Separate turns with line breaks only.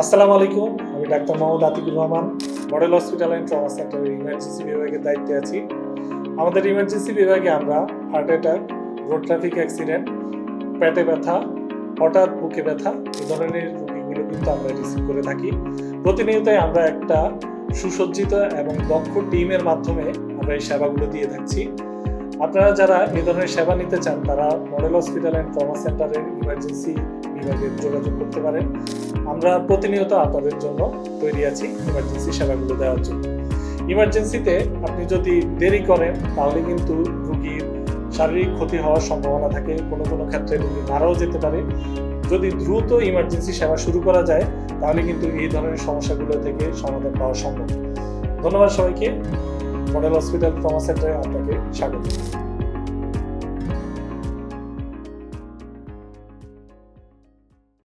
আসসালামু আলাইকুম, আমি doctor Mohammad Atiqur Rahman, model hospital and trauma সেন্টারের ইমার্জেন্সি বিভাগের দায়িত্বে আছি। আমাদের ইমার্জেন্সি বিভাগে আমরা heart attack road traffic accident পেটে ব্যথা, হঠাৎ বুকে ব্যথা, এ ধরনের রোগীগুলো কিন্তু আমরা রিসিভ করে থাকি। প্রতিনিয়তই আমরা একটা সুসজ্জিত এবং দক্ষ টিমের মাধ্যমে আমরা এই সেবাগুলো দিয়ে থাকছি। আপনারা যারা এই ধরনের সেবা নিতে চান, তারা মডেল হসপিটাল অ্যান্ড ট্রমা সেন্টারের ইমার্জেন্সি বিভাগে যোগাযোগ করতে পারেন। আমরা প্রতিনিয়ত আপনাদের জন্য তৈরি আছি ইমার্জেন্সি সেবাগুলো দেওয়ার জন্য। ইমার্জেন্সিতে আপনি যদি দেরি করেন, তাহলে কিন্তু রুগীর শারীরিক ক্ষতি হওয়ার সম্ভাবনা থাকে। কোনো কোনো ক্ষেত্রে রুগী মারাও যেতে পারে। যদি দ্রুত ইমার্জেন্সি সেবা শুরু করা যায়, তাহলে কিন্তু এই ধরনের সমস্যাগুলো থেকে সমাধান পাওয়া সম্ভব। ধন্যবাদ সবাইকে। মডেল হসপিটাল ট্রমা সেন্টারে আপনাকে স্বাগত।